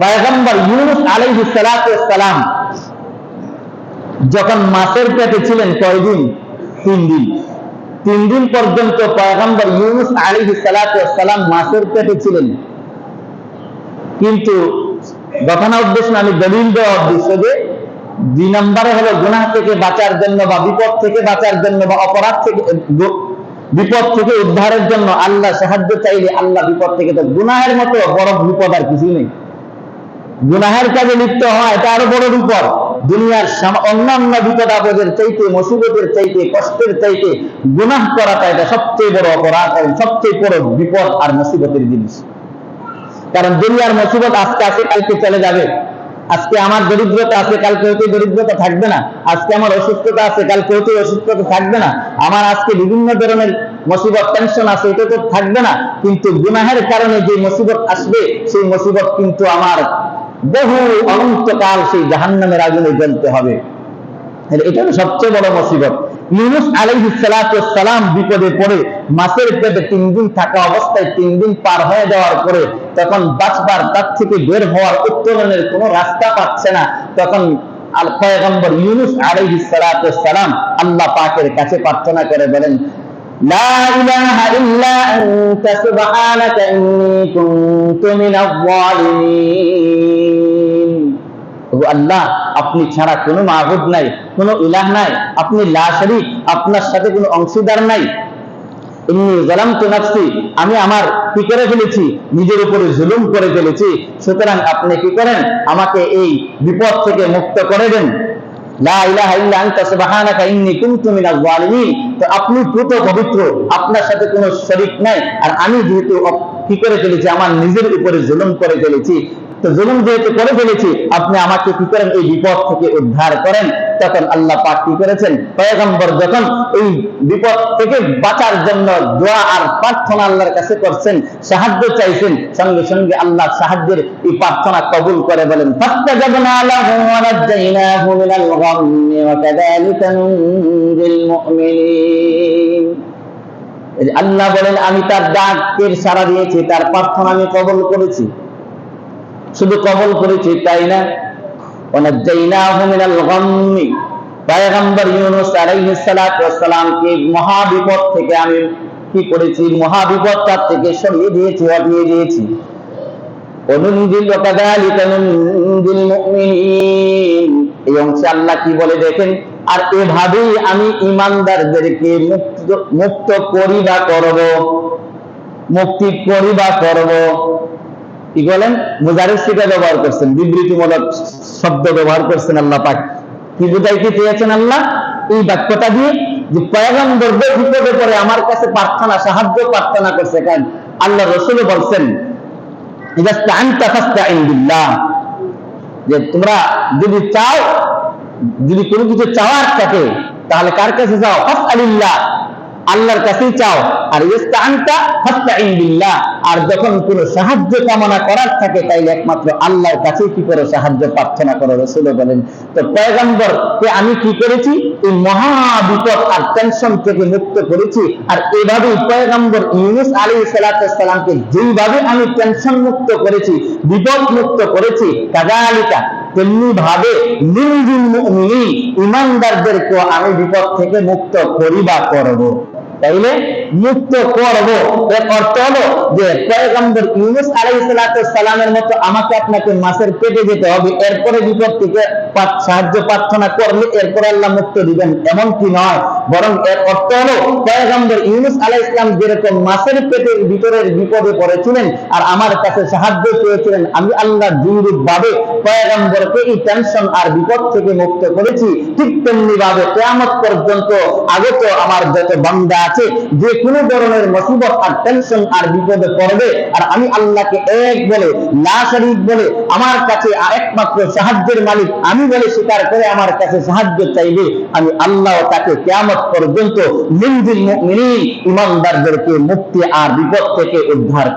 পয়গম্বর ইউনুস সালাতু সালাম যখন মাছের পেটে ছিলেন কয়দিন তিন দিন। তিন দিন পর্যন্ত পয়গম্বর ইউনুস সালাতু সালাম মাছের পেটে ছিলেন। কিন্তু ঘটনা উদ্দেশ্য আমি দলিল দেওয়া উদ্দেশ্য যে দুই নম্বরে হলো গুনাহ থেকে বাঁচার জন্য বা বিপদ থেকে বাঁচার জন্য বা অপরাধ থেকে বিপদ থেকে উদ্ধারের জন্য আল্লাহ সাহায্য চাইলে আল্লাহ বিপদ থেকে তো গুনাহের মতো বড় বিপদ আর কিছু নেই। গুনাহের কাজে লিপ্ত হয় আরও বড় বিপদ। দুনিয়ার অন্যান্য বিপদ আপদের চাইতে, মুসিবতের চাইতে, কষ্টের চাইতে গুনাহ করাটা এটা সবচেয়ে বড় অপরাধ এবং সবচেয়ে বড় বিপদ আর মুসিবতের জিনিস। কারণ দুনিয়ার মুসিবত আজকে আছে, কালকে চলে যাবে। আজকে আমার দরিদ্রতা আছে, কালকে হয়তো দরিদ্রতা থাকবে না। আজকে আমার অসুস্থতা আছে, কালকে হয়তো অসুস্থতা থাকবে না। আমার আজকে বিভিন্ন ধরনের মুসিবত টেনশন আছে, এটা তো থাকবে না। কিন্তু গুনাহের কারণে যে মুসিবত আসবে, সেই মুসিবত কিন্তু আমার বহু অনন্তকাল সেই জাহান্নামের আগুনে জ্বলতে হবে তাহলে এটা হলো সবচেয়ে বড় মুসিবত ইউনুস আলাইহিস সালাতু সালাম বিপদে পড়ে মাছের পেটে তিন দিন থাকা অবস্থায় তিন দিন পার হয়ে যাওয়ার পরে তখন বাঁচবার তার থেকে বের হওয়ার উত্তরণের কোনো রাস্তা পাচ্ছে না তখন আল পয়গম্বর ইউনুস আলাইহিস সালাতু সালাম আল্লাহ পাকের কাছে প্রার্থনা করে বলেন لا إله إلا أنت سبحانك إني كنت من الظالمين ও আল্লাহ, আপনি ছাড়া কোনো মাহবুদ নাই, কোনো ইলাহ নাই, আপনি লা আপনার সাথে কোনো অংশীদার নাই। আমি আমার কি করে ফেলেছি? নিজের উপরে জুলুম করে ফেলেছি। সুতরাং আপনি কি করেন? আমাকে এই বিপদ থেকে মুক্ত করে দেন। আপনি পুত পবিত্র, আপনার সাথে কোনো শরীক নাই। আর আমি যেহেতু কি করে ফেলেছি? আমার নিজের উপরে জুলুম করে ফেলেছি। তো জুলুম যেহেতু করে ফেলেছি, আপনি আমাকে কি করেন? এই বিপদ থেকে উদ্ধার করেন। তখন আল্লাহ পাক কি করেছেন? পয়গম্বর যখন এই বিপদ থেকে বাঁচার জন্য দোয়া আর প্রার্থনা আল্লাহর কাছে করছেন, সাহায্য চাইছেন, সঙ্গে সঙ্গে আল্লাহ সাহায্যের এই প্রার্থনা কবুল করে বলেন আল্লাহ বলেন, আমি তার ডাকের সাড়া দিয়েছি, তার প্রার্থনা আমি কবুল করেছি। শুধু কবল করেছি, তাই না? ওনাজ্জাইনাহু মিনাল গাম্মি। পয়গম্বর ইউনূস আলাইহিস সালাতু ওয়াস সালামকে মহা বিপদ থেকে আমি কি করেছি? মহা বিপদটা থেকে সরিয়ে দিয়েছি, হটিয়ে দিয়েছি। এই অংশে আল্লাহ কি বলে দেখেন? আর এভাবেই আমি ইমানদারদেরকে মুক্ত মুক্ত করিবা করব। মুক্তি করিবা করব। কি বলেন? মুজারির সিটা ব্যবহার করছেন, বিবৃতিমূলক শব্দ ব্যবহার করছেন আল্লাহ পাক। কি বুঝাইতে চেয়েছেন আল্লাহ? এই বাক্যটা দিয়ে যে পয়গম্বর বিপদে পড়ে আমার কাছে প্রার্থনা, সাহায্য প্রার্থনা করছে কারণ আল্লাহ রসুল বলছেন যে তোমরা যদি চাও, যদি কোনো কিছু চাওয়ার থাকে, তাহলে কার কাছে যাও? ফাসআলিল্লাহ। আল্লাহর কাছেই চাও। আর আর যখন কোনো সাহায্য কামনা করার থাকে, তাইলে একমাত্র আল্লাহর কাছেই কি করে সাহায্য, প্রার্থনা করো রাসূল বলেন। তো পয়গম্বর কে আমি কি করেছি? এই মহা বিপদ আর টেনশন থেকে মুক্ত করেছি। আর এভাবেই পয়গম্বর ইউনুস আলাইহিস সালাতু সালামকে যেইভাবে আমি টেনশন মুক্ত করেছি, বিপদ মুক্ত করেছি, কাযালিকা তেমনি ভাবে ইমানদারদেরকেও আমি বিপদ থেকে মুক্ত করি বা করব তাইলে মুক্ত করব। এর অর্থ হলো যে পয়গম্বর ইউনুস আলাইহিস সালাতু সালামের মতো আমাকে আপনাকে মাছের পেটে যেতে হবে, এরপরে বিপদ থেকে সাহায্য প্রার্থনা করলে এরপরে আল্লাহ মুক্ত দিবেন। এমন কি নয়, বরং এর অর্থ হলো পয়গম্বর ইউনুস আলাইহিস সালাম যেরকম মাছের পেটের ভিতরের বিপদে পড়েছিলেন আর আমার কাছে সাহায্য চেয়েছিলেন, আমি আল্লাহ দুইরূপ ভাবে পয়গম্বরকে এই টেনশন আর বিপদ থেকে মুক্ত করেছি। ঠিক তেমনি ভাবে কেয়ামত পর্যন্ত আগত আমার যত বান্দা আছে যে কোনো ধরনের মুসিবত আর টেনশন আর বিপদে পড়বে। আর আমি আল্লাহকে এক বলে না শরীক বলে, আমার কাছে একমাত্র সাহায্যের মালিক আমি বলে স্বীকার করে আমার কাছে সাহায্য চাইবে। আমি আল্লাহ তাকে কেয়ামত পর্যন্ত মিনজিল মুমিনিন, ইমানদারদেরকে মুক্তি আর বিপদ থেকে উদ্ধার